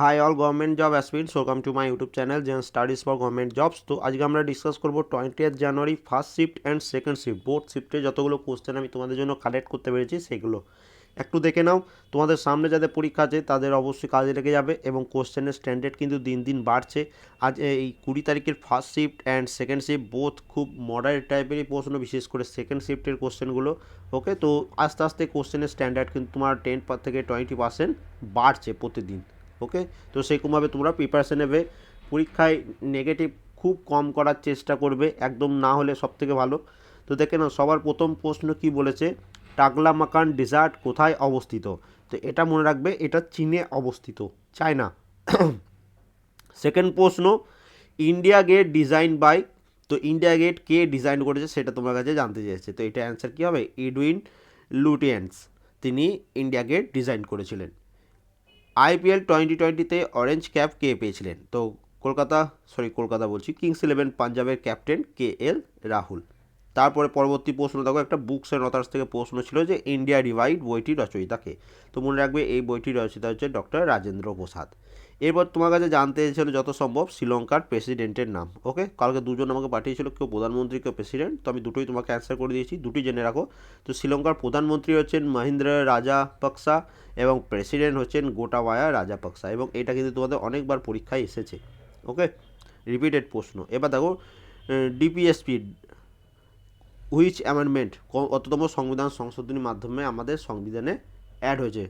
Hi all government job aspirants welcome to my YouTube channel Zen studies for government jobs তো আজকে আমরা discuss করব twenty January first shift and second shift both শিফটে যতগুলো question আমি তোমাদের জন্য কালেক্ট করতে পেরেছি, সেগুলো। একটু দেখে নাও, তোমাদের সামনে যাদের পরীক্ষা আছে, তাদের অবশ্যই কাজে লেগে যাবে এবং কোশ্চেনের স্ট্যান্ডার্ড কিন্তু দিন দিন বাড়ছে। আজ এই কুড়ি তারিখের first shift and second shift both খুব মডারেট টাইপেরই প্রশ্ন, বিশেষ করে সেকেন্ড শিফটের কোশ্চেনগুলো ওকে তো আস্তে আস্তে কোশ্চেনের স্ট্যান্ডার্ড কিন্তু তোমার টেন থেকে টোয়েন্টি পার্সেন্ট বাড়ছে প্রতিদিন। ওকে? তো সেরকমভাবে তোমরা প্রিপারেশন নেবে। পরীক্ষায় নেগেটিভ খুব কম করার চেষ্টা করবে, একদম না হলে সব থেকে ভালো। তো দেখে নাও, সবার প্রথম প্রশ্ন কি বলেছে? টাকলা মাকান ডেজার্ট কোথায় অবস্থিত? তো এটা মনে রাখবে, এটা চীনে অবস্থিত, চায়না। সেকেন্ড প্রশ্ন ইন্ডিয়া গেট ডিজাইন বাই তো ইন্ডিয়া গেট কে ডিজাইন করেছে সেটা তোমার কাছে জানতে চেয়েছে। তো এটা অ্যান্সার কী হবে? এডুইন লুটিয়েন্স তিনি ইন্ডিয়া গেট ডিজাইন করেছিলেন। আইপিএল টোয়েন্টি টোয়েন্টিতে অরেঞ্জ ক্যাপ কে পেয়েছিলেন? তো কলকাতা সরি কলকাতা বলছি কিংস ইলেভেন পাঞ্জাবের ক্যাপ্টেন কে এল রাহুল তারপরে পরবর্তী প্রশ্ন, দেখো, একটা বুকস অ্যান্ড অথার্স থেকে প্রশ্ন ছিল যে ইন্ডিয়া ডিভাইড বইটি রচয়িতাকে। তো মনে রাখবে, এই বইটি রচয়িতা হচ্ছে ডক্টর রাজেন্দ্র প্রসাদ। এরপর তোমার কাছে জানতে চেয়েছিল যত সম্ভব শ্রীলঙ্কার প্রেসিডেন্টের নাম ওকে কালকে দুজন আমাকে পাঠিয়েছিল, কেউ প্রধানমন্ত্রী, কেউ প্রেসিডেন্ট, তো আমি দুটোই তোমাকে অ্যান্সার করে দিয়েছি দুটি জেনে রাখো। তো শ্রীলঙ্কার প্রধানমন্ত্রী হচ্ছেন মহিন্দ্র রাজাপাকসা এবং প্রেসিডেন্ট হচ্ছেন গোটাবায়া রাজাপাকসা এবং এটা কিন্তু তোমাদের অনেকবার পরীক্ষায় এসেছে ওকে রিপিটেড প্রশ্ন। এবার দেখো ডিপিএসপি হুইচ অ্যামেন্ডমেন্ট কততম সংবিধান সংশোধনীর মাধ্যমে আমাদের সংবিধানে অ্যাড হয়েছে।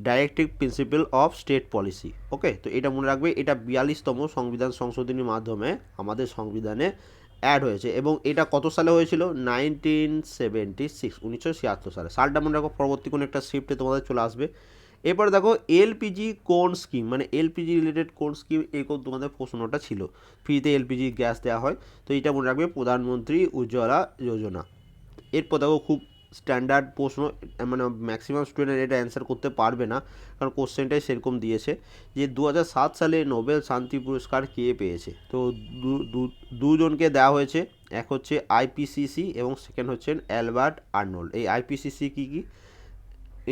Directive principle of state policy okay তো এটা মনে রাখবে, এটা বিয়াল্লিশতম সংবিধান সংশোধনীর মাধ্যমে আমাদের সংবিধানে অ্যাড হয়েছে। এবং এটা কত সালে হয়েছিল? নাইনটিন সেভেন্টি সিক্স উনিশশো ছিয়াত্তর সালে। সালটা মনে রাখো, পরবর্তী কোনো একটা শিফটে তোমাদের চলে আসবে। এরপরে দেখো, এলপিজি কোন স্কিম মানে এলপিজি রিলেটেড কোন স্কিম এরকম তোমাদের প্রশ্নটা ছিল। ফ্রিতে এলপিজি গ্যাস দেওয়া হয়। তো এটা মনে রাখবে, প্রধানমন্ত্রী উজ্জ্বলা যোজনা। এরপর দেখো, খুব স্ট্যান্ডার্ড প্রশ্ন মানে ম্যাক্সিমাম স্টুডেন্ট এটা অ্যান্সার করতে পারবে না। কারণ কোশ্চেনটাই সেরকম দিয়েছে যে দু হাজার সাত সালে নোবেল শান্তি পুরস্কার কে পেয়েছে? তো দুজনকে দেওয়া হয়েছে। এক হচ্ছে আইপিসিসি এবং সেকেন্ড হচ্ছেন অ্যালবার্ট আর্নল্ড। এই আইপিসিসি কী কী?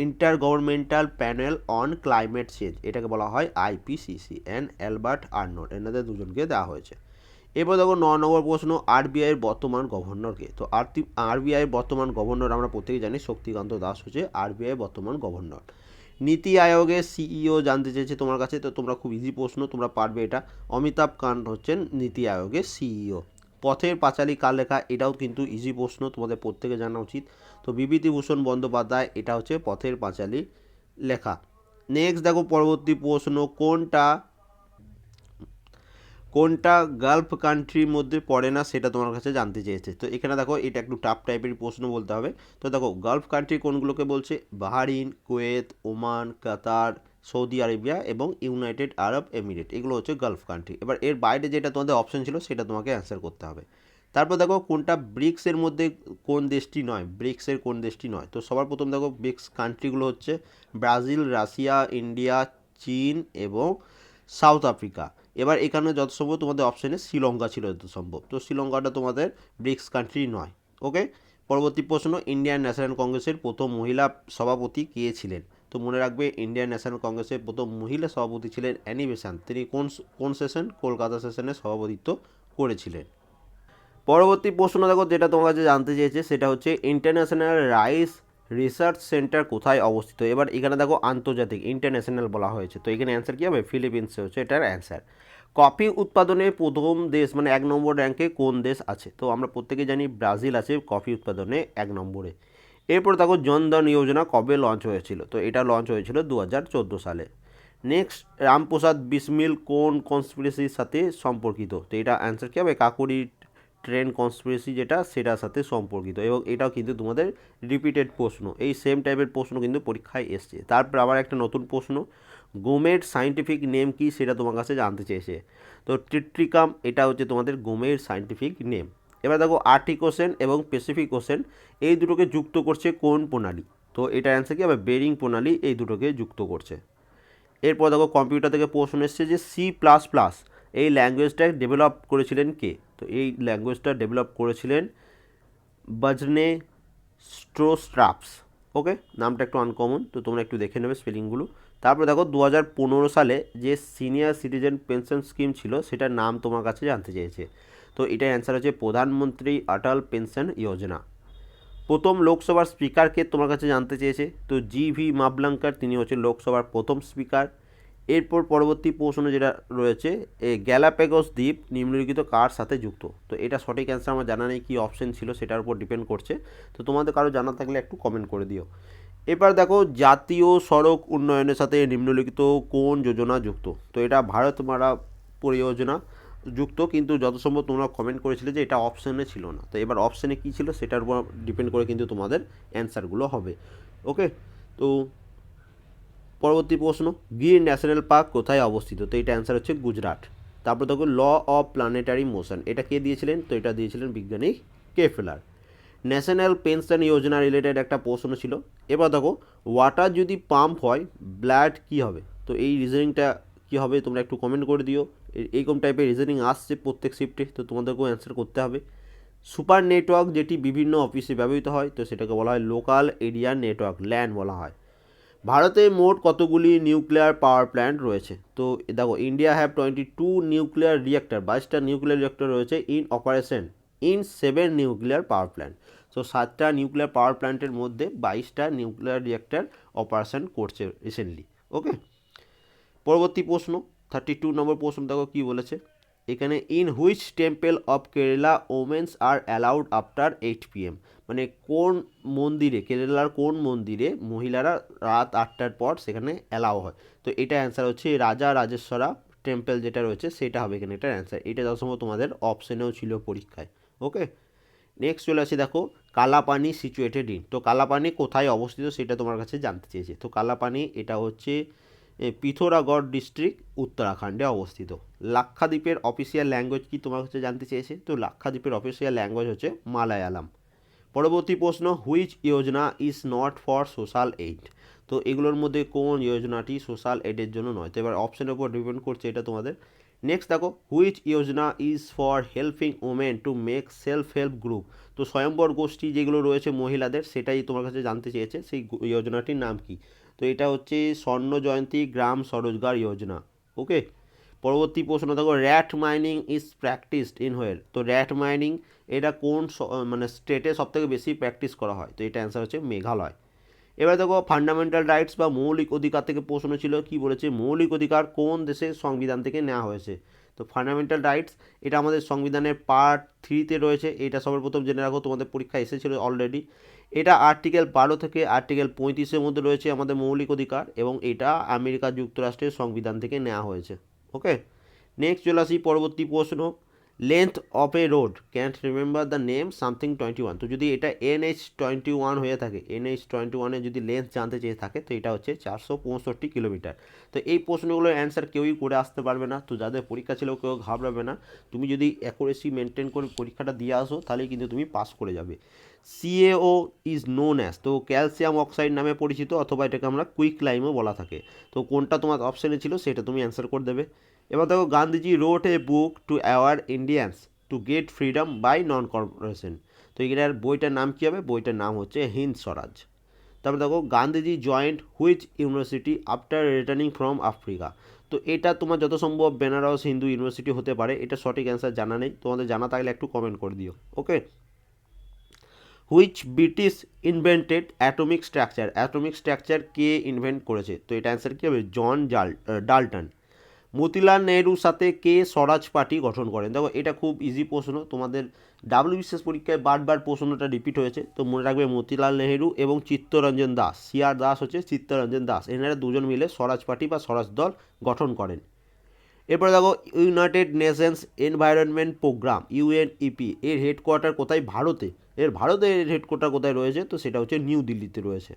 Inter governmental panel on climate change এটাকে বলা হয় আইপিসিসি অ্যান্ড অ্যালবার্ট আর্নল্ড। এনাদের দুজনকে দেওয়া হয়েছে। এরপর দেখো ন নম্বর প্রশ্ন আরবিআইয়ের বর্তমান গভর্নরকে। তো আরবিআইয়ের বর্তমান গভর্নর আমরা প্রত্যেকে জানি, শক্তিকান্ত দাস হচ্ছে আরবিআই বর্তমান গভর্নর। নীতি আয়োগের সিইও জানতে চেয়েছে তোমার কাছে, তো তোমরা খুব ইজি প্রশ্ন, তোমরা পারবে এটা। অমিতাভ কান্ত হচ্ছেন নীতি আয়োগের সিইও পথের পাঁচালী কার লেখা, এটাও কিন্তু ইজি প্রশ্ন, তোমাদের প্রত্যেকে জানা উচিত। তো বিভূতিভূষণ বন্দ্যোপাধ্যায়, এটা হচ্ছে পথের পাঁচালী লেখা। নেক্সট দেখো পরবর্তী প্রশ্ন, কোনটা কোনটা গালফ কান্ট্রির মধ্যে পড়ে না সেটা তোমার কাছে জানতে চেয়েছে। তো এখানে দেখো, এটা একটু টাফ টাইপের প্রশ্ন বলতে হবে। তো দেখো গালফ কান্ট্রি কোনগুলোকে বলছে? Bahrain, Kuwait, Oman, Qatar, Saudi Arabia এবং ইউনাইটেড আরব এমিরেট এগুলো হচ্ছে গালফ কান্ট্রি এবার এর বাইরে যেটা তোমাদের অপশন ছিল, সেটা তোমাকে অ্যান্সার করতে হবে। তারপর দেখো, কোনটা ব্রিক্সের মধ্যে কোন দেশটি নয়? ব্রিক্সের কোন দেশটি নয়? তো সবার প্রথম দেখো ব্রিক্স কান্ট্রিগুলো হচ্ছে ব্রাজিল, রাশিয়া, ইন্ডিয়া, চীন এবং সাউথ আফ্রিকা। এবার এখানে যত সম্ভব তোমাদের অপশানে শ্রীলঙ্কা ছিল যত সম্ভব। তো শ্রীলঙ্কাটা তোমাদের ব্রিক্স কান্ট্রি নয় ওকে পরবর্তী প্রশ্ন ইন্ডিয়ান ন্যাশনাল কংগ্রেসের প্রথম মহিলা সভাপতি কে ছিলেন? তো মনে রাখবে ইন্ডিয়ান ন্যাশনাল কংগ্রেসের প্রথম মহিলা সভাপতি ছিলেন অ্যানিবেশান তিনি কোন কোন সেশন কলকাতা সেশনে সভাপতিত্ব করেছিলেন। পরবর্তী প্রশ্ন দেখো, যেটা তোমার কাছে জানতে চেয়েছে, সেটা হচ্ছে ইন্টারন্যাশনাল রাইস রিসার্চ সেন্টার কোথায় অবস্থিত? এবার এখানে দেখো আন্তর্জাতিক, ইন্টারন্যাশনাল বলা হয়েছে। তো এখানে অ্যান্সার কী হবে? ফিলিপিন্সে হচ্ছে এটার অ্যান্সার কফি উৎপাদনে প্রথম দেশ মানে এক নম্বর র্যাঙ্কে কোন দেশ আছে? তো আমরা প্রত্যেকে জানি ব্রাজিল আছে কফি উৎপাদনে এক নম্বরে। এরপর দেখো জনধন যোজনা কবে লঞ্চ হয়েছিল? তো এটা লঞ্চ হয়েছিল দু হাজার চোদ্দ সালে। নেক্সট রামপ্রসাদ বিসমিল কোন কনস্পিরেসির সাথে সম্পর্কিত? তো এটা অ্যান্সার কী হবে? কাকুরি ট্রেন কনস্পিরেসি যেটা, সেটার সাথে সম্পর্কিত। এবং এটাও কিন্তু তোমাদের রিপিটেড প্রশ্ন। এই সেম টাইপের প্রশ্ন কিন্তু পরীক্ষায় এসছে। তারপর আবার একটা নতুন প্রশ্ন। গোমের সাইন্টিফিক নেম কি, সেটা তোমার কাছে জানতে চেয়েছে। তো ট্রিট্রিকাম এটা হচ্ছে তোমাদের গোমের সাইন্টিফিক নেম এবার দেখো আর্টিক ওশেন এবং প্যাসিফিক ওশেন এই দুটোকে যুক্ত করছে কোন প্রণালী? তো এটা অ্যান্সার কি? হবে বেরিং প্রণালী এই দুটোকে যুক্ত করছে। এরপর দেখো কম্পিউটার থেকে প্রশ্ন এসছে যে সি প্লাস প্লাস এই ল্যাঙ্গুয়েজটা ডেভেলপ করেছিলেন কে? তো এই ল্যাঙ্গুয়েজটা ডেভেলপ করেছিলেন বাজনে স্ট্রোস্ট্রাপস ওকে নামটা একটু আনকমন তো তোমরা একটু দেখে নেবে স্পেলিংগুলো তারপরে দেখো দু পনেরো সালে যে সিনিয়র সিটিজেন পেনশন স্কিম ছিল, সেটার নাম তোমার কাছে জানতে চেয়েছে। তো এটার অ্যান্সার হচ্ছে প্রধানমন্ত্রী অটল পেনশন যোজনা। প্রথম লোকসভার স্পিকারকে তোমার কাছে জানতে চেয়েছে? তো জি ভি মাবলাঙ্কার তিনি হচ্ছে লোকসভার প্রথম স্পিকার এরপর পরবর্তী প্রশ্ন যেটা রয়েছে, এ গ্যালাপেগোস দ্বীপ নিম্নলিখিত কার সাথে যুক্ত? তো এটা সঠিক অ্যান্সার আমার জানা নেই কী অপশন ছিল, সেটার উপর ডিপেন্ড করছে। তো তোমাদের কারও জানা থাকলে একটু কমেন্ট করে দিও। এবার দেখো, জাতীয় সড়ক উন্নয়নের সাথে নিম্নলিখিত কোন যোজনা যুক্ত? তো এটা ভারতমালা পরিযোজনা যুক্ত, কিন্তু যত সম্ভব তোমরা কমেন্ট করেছিলে যে এটা অপশানে ছিল না। তো এবার অপশানে কী ছিল, সেটার উপর ডিপেন্ড করে কিন্তু তোমাদের অ্যান্সারগুলো হবে। ওকে তো পরবর্তী প্রশ্ন গির ন্যাশনাল পার্ক কোথায় অবস্থিত? তো এটা অ্যান্সার হচ্ছে গুজরাট। তারপর দেখো, ল অফ প্ল্যানেটারি মোশন, এটা কে দিয়েছিলেন? তো এটা দিয়েছিলেন বিজ্ঞানী Kepler national pension Yojana related একটা প্রশ্ন ছিল। এবার দেখো ওয়াটার যদি পাম্প হয় ব্লাড কি হবে? তো এই রিজনিংটা কী হবে তোমরা একটু কমেন্ট করে দিও। এইরকম টাইপের রিজনিং আসছে প্রত্যেক শিফটে তো তোমাদেরকেও অ্যান্সার করতে হবে। সুপার নেটওয়ার্ক যেটি বিভিন্ন অফিসে ব্যবহৃত হয়, তো সেটাকে বলা হয় লোকাল এরিয়া নেটওয়ার্ক ল্যান্ড বলা হয়। ভারতে মোট কতগুলি নিউক্লিয়ার পাওয়ার প্ল্যান্ট রয়েছে? তো দেখো, India have twenty two nuclear reactor বাইশটা নিউক্লিয়ার রিয়েক্টর রয়েছে in operation in seven nuclear power plant তো সাতটা নিউক্লিয়ার পাওয়ার প্ল্যান্টের মধ্যে বাইশটা নিউক্লিয়ার রিয়েক্টর অপারেশন করছে রিসেন্টলি ওকে পরবর্তী প্রশ্ন থার্টি টু নম্বর প্রশ্ন দেখো কী বলেছে? এখানে in which temple of Kerala women's are allowed after eight PM মানে কোন মন্দিরে, কেরালার কোন মন্দিরে মহিলারা রাত আটটার পর সেখানে অ্যালাও হয়? তো এটা অ্যান্সার হচ্ছে রাজা রাজেশ্বরা টেম্পল যেটা রয়েছে সেটা হবে এখানে এটার অ্যান্সার এটা যত সম্ভব তোমাদের অপশনেও ছিল পরীক্ষায় ওকে নেক্সট চলে আসি দেখো, কালাপানি সিচুয়েটেড ইন তো কালাপানি কোথায় অবস্থিত সেটা তোমার কাছে জানতে চেয়েছে। তো কালাপানি এটা হচ্ছে পিথোরাগড় ডিস্ট্রিক্ট উত্তরাখণ্ডে অবস্থিত। লাক্ষাদ্বীপের অফিসিয়াল ল্যাঙ্গুয়েজ কি তোমার কাছে জানতে চেয়েছে? তো লাক্ষাদ্বীপের অফিসিয়াল ল্যাঙ্গুয়েজ হচ্ছে মালায়ালাম। পরবর্তী প্রশ্ন which Yojana is not for social aid তো এগুলোর মধ্যে কোন যোজনাটি সোশ্যাল এইডের জন্য নয়? তো এবার অপশনের উপর ডিপেন্ড করছে এটা তোমাদের। নেক্সট দেখো which Yojana is for helping women to make self help group তো স্বয়ম্বর গোষ্ঠী যেগুলো রয়েছে মহিলাদের, সেটাই তোমার কাছে জানতে চেয়েছে, সেই যোজনাটির নাম কি? তো এটা হচ্ছে স্বর্ণ জয়ন্তী গ্রাম স্বরোজগার যোজনা ওকে পরবর্তী প্রশ্ন, দেখো, rat mining is practised in where তো র্যাট মাইনিং, এটা কোন মানে স্টেটে সবথেকে বেশি প্র্যাকটিস করা হয়? তো এটা অ্যান্সার হচ্ছে মেঘালয়। এবার দেখো, ফান্ডামেন্টাল রাইটস বা মৌলিক অধিকার থেকে প্রশ্ন ছিল, কি বলেছে? মৌলিক অধিকার কোন দেশের সংবিধান থেকে নেওয়া হয়েছে? তো ফান্ডামেন্টাল রাইটস, এটা আমাদের সংবিধানের পার্ট থ্রিতে রয়েছে। এটা সবার প্রথম জেনে রাখো, তোমাদের পরীক্ষা এসেছিল অলরেডি এটা আর্টিকেল বারো থেকে আর্টিকেল পঁয়ত্রিশের মধ্যে রয়েছে আমাদের মৌলিক অধিকার, এবং এটা আমেরিকা যুক্তরাষ্ট্রের সংবিধান থেকে নেওয়া হয়েছে। ওকে নেক্সট চলে আসি পরবর্তী প্রশ্ন। Length of a road can't remember the name something twenty one তো যদি এটা এনএইচ টোয়েন্টি ওয়ান হয়ে থাকে এনএইচ টোয়েন্টি ওয়ানে যদি লেন্থ জানতে চেয়ে থাকে, তো এটা হচ্ছে চারশো পঁয়ষট্টি কিলোমিটার। তো এই প্রশ্নগুলোর অ্যান্সার কেউই করে আসতে পারবে না। তো যাদের পরীক্ষা ছিল কেউ ঘাবড়াবে না। তুমি যদি অ্যাকুরেসি মেনটেন করে পরীক্ষাটা দিয়ে আসো, তাহলেই কিন্তু তুমি পাস করে যাবে। সিএও ইজ নোন অ্যাজ তো ক্যালসিয়াম অক্সাইড নামে পরিচিত, অথবা এটাকে আমরা কুইক লাইমও বলা থাকে। তো কোনটা তোমার অপশানে ছিল, সেটা তুমি অ্যান্সার করে দেবে। এবার দেখো Gandhiji wrote a book to aware Indians to get freedom by non corporation তো এটার বইটার নাম কী হবে? বইটার নাম হচ্ছে হিন্দ স্বরাজ। তারপর দেখো Gandhiji joint which university after returning from Africa তো এটা তোমার যত সম্ভব বেনারস হিন্দু ইউনিভার্সিটি হতে পারে, এটা সঠিক অ্যান্সার জানা নেই। তোমাদের জানা থাকলে একটু কমেন্ট করে দিও okay which British invented atomic structure atomic structure K invent করেছে? তো এটা অ্যান্সার কী হবে? জন জাল ডাল্টন মতিলাল নেহরুর সাথে কে স্বরাজ পার্টি গঠন করেন? দেখো, এটা খুব ইজি প্রশ্ন। তোমাদের ডাব্লিউবিসিএস পরীক্ষায় বারবার প্রশ্নটা রিপিট হয়েছে। তো মনে রাখবে মতিলাল নেহরু এবং চিত্তরঞ্জন দাস। সিআর দাস হচ্ছে চিত্তরঞ্জন দাস। এনারা দুজন মিলে স্বরাজ পার্টি বা স্বরাজ দল গঠন করেন। এরপরে দেখো United Nations environment programme UNEP এর হেডকোয়ার্টার কোথায়? ভারতে। এর ভারতের হেডকোয়ার্টার কোথায় রয়েছে? তো সেটা হচ্ছে নিউ দিল্লিতে রয়েছে।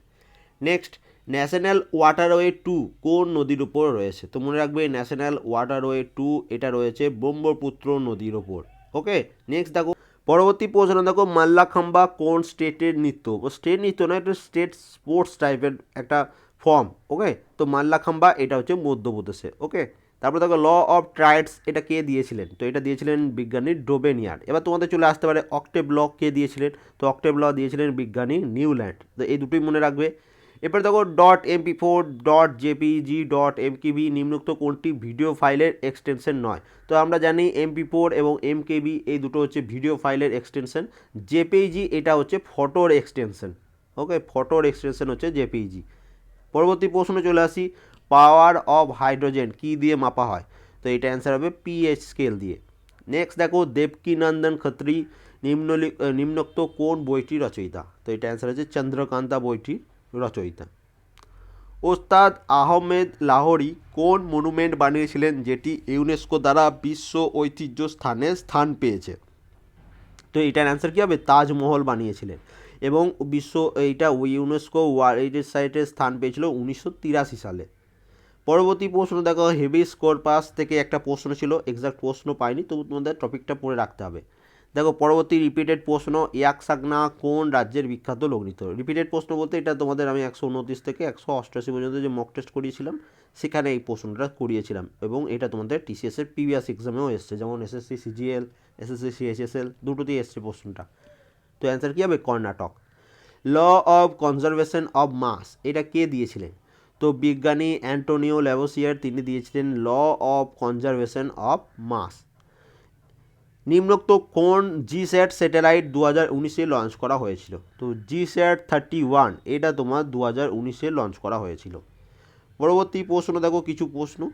নেক্সট ন্যাশনাল ওয়াটারওয়ে টু কোন নদীর উপর রয়েছে? তো মনে রাখবে, ন্যাশনাল ওয়াটারওয়ে টু এটা রয়েছে ব্রহ্মপুত্র নদীর ওপর ওকে? নেক্সট দেখো, পরবর্তী প্রশ্ন দেখো, মাল্লাখাম্বা কোন স্টেটের নৃত্য? স্টেট নৃত্য না এটা স্টেট স্পোর্টস টাইপের একটা ফর্ম, ওকে? তো মাল্লাখাম্বা এটা হচ্ছে মধ্যপ্রদেশে, ওকে? তারপর দেখো, ল অফ ট্রাইডস এটা কে দিয়েছিলেন? তো এটা দিয়েছিলেন বিজ্ঞানী ডোবেনিয়ার। এবার তোমাদের চলে আসতে পারে, অক্টেভ ল কে দিয়েছিলেন? তো অক্টেভ ল দিয়েছিলেন বিজ্ঞানী নিউল্যান্ড। তো এই দুটোই মনে রাখবে। এরপর দেখো dot MP four dot JPG dot MKB নিম্নোক্ত কোনটি ভিডিও ফাইলের এক্সটেনশন নয়? তো আমরা জানি এমপি ফোর এবং এমকেবি এই দুটো হচ্ছে ভিডিও ফাইলের এক্সটেনশন জেপিজি এটা হচ্ছে ফটোর এক্সটেনশন ওকে ফটোর এক্সটেনশন হচ্ছে জেপিজি পরবর্তী প্রশ্নে চলে আসি পাওয়ার অফ হাইড্রোজেন কী দিয়ে মাপা হয়? তো এটা অ্যান্সার হবে পিএইচ স্কেল দিয়ে। নেক্সট দেখো দেবকীনন্দন খত্রি নিম্নলি, নিম্নোক্ত কোন বইটি রচয়িতা? তো এটা অ্যান্সার হচ্ছে চন্দ্রকান্তা বইটির রচয়িতা। ওস্তাদ আহমেদ লাহোরি কোন মনুমেন্ট বানিয়েছিলেন যেটি ইউনেস্কো দ্বারা বিশ্ব ঐতিহ্য স্থানে স্থান পেয়েছে? তো এটার অ্যান্সার কী হবে? তাজমহল বানিয়েছিলেন এবং বিশ্ব এইটা ইউনেস্কো ওয়ার্ল্ড সাইটে স্থান পেয়েছিল উনিশশো তিরাশি সালে। পরবর্তী প্রশ্ন দেখো হেভি স্কোর পাস থেকে একটা প্রশ্ন ছিল এক্সাক্ট প্রশ্ন পাইনি, তবু তোমাদের টপিকটা পড়ে রাখতে হবে। দেখো, পরবর্তী রিপিটেড প্রশ্ন ইয়াকসাগনা কোন রাজ্যের বিখ্যাত লোকনৃত্য রিপিটেড প্রশ্ন বলতে এটা তোমাদের আমি একশো উনত্রিশ থেকে একশো অষ্টআশি পর্যন্ত যে মক টেস্ট করিয়েছিলাম, সেখানে এই প্রশ্নটা করিয়েছিলাম এবং এটা তোমাদের টিসিএসের প্রিভিয়াস এক্সামেও এসছে, যেমন এসএসসি সিজিএল এসএসসি সিএইচএসএল দুটোতেই এসছে প্রশ্নটা। তো অ্যান্সার কী হবে? Karnataka. Law of conservation of mass এটা কে দিয়েছিলেন? তো বিজ্ঞানী অ্যান্টোনিও ল্যাভোসিয়ার, তিনি দিয়েছিলেন law of conservation of mass নিম্নোক্ত কোন জি স্যাট স্যাটেলাইট দু হাজার উনিশে লঞ্চ করা হয়েছিল? তো জি স্যাট থার্টি ওয়ান এটা তোমার দু হাজার উনিশে লঞ্চ করা হয়েছিল। পরবর্তী প্রশ্ন, দেখো কিছু প্রশ্ন।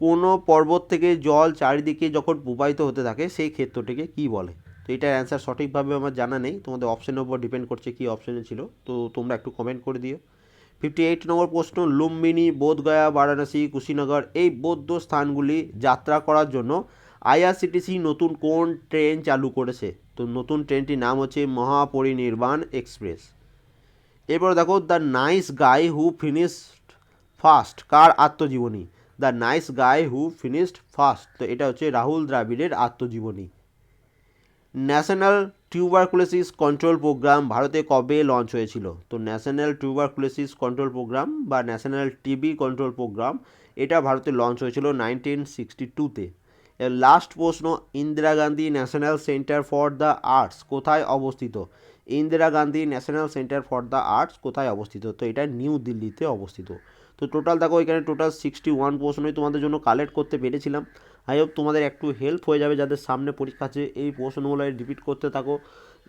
কোনো পর্বত থেকে জল চারিদিকে যখন প্রবাহিত হতে থাকে, সেই ক্ষেত্রটিকে কি বলে? তো এটার অ্যান্সার সঠিকভাবে আমার জানা নেই। তোমাদের অপশনের উপর ডিপেন্ড করছে কী অপশনে ছিল। তো তোমরা একটু কমেন্ট করে দিও। ফিফটি এইট নম্বর প্রশ্ন, লুম্বিনী, বোধগয়া, বারাণসী, কুশিনগর, এই বৌদ্ধ স্থানগুলি যাত্রা করার জন্য আইআরসিটিসি নতুন কোন ট্রেন চালু করেছে? তো নতুন ট্রেনটির নাম হচ্ছে মহাপরিনির্বাণ এক্সপ্রেস। এরপর দেখো, the nice guy who finished first কার আত্মজীবনী? The nice guy who finished first তো এটা হচ্ছে রাহুল দ্রাবিড়ের আত্মজীবনী। ন্যাশনাল টিউবারকুলোসিস কন্ট্রোল প্রোগ্রাম ভারতে কবে লঞ্চ হয়েছিল? তো ন্যাশনাল টিউবারকুলোসিস কন্ট্রোল প্রোগ্রাম বা ন্যাশনাল টিবি কন্ট্রোল প্রোগ্রাম, এটা ভারতে লঞ্চ হয়েছিল নাইনটিন সিক্সটি টুতে লাস্ট প্রশ্ন, Indira Gandhi national centre for the arts কোথায় অবস্থিত? Indira Gandhi national centre for the arts কোথায় অবস্থিত? তো এটা নিউ দিল্লিতে অবস্থিত। তো টোটাল দেখো, এখানে টোটাল সিক্সটি ওয়ান প্রশ্নই তোমাদের জন্য কালেক্ট করতে পেরেছিলাম। আই হোপ তোমাদের একটু হেল্প হয়ে যাবে যাদের সামনে পরীক্ষা আছে। এই প্রশ্নগুলো রিপিট করতে থাকো।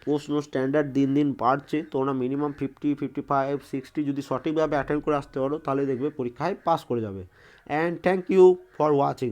প্রশ্ন স্ট্যান্ডার্ড দিন দিন বাড়ছে। তোমরা minimum fifty fifty five sixty যদি সঠিকভাবে অ্যাটেন্ড করে আসতে পারো, তাহলে দেখবে পরীক্ষায় পাস করে যাবে। And thank you for watching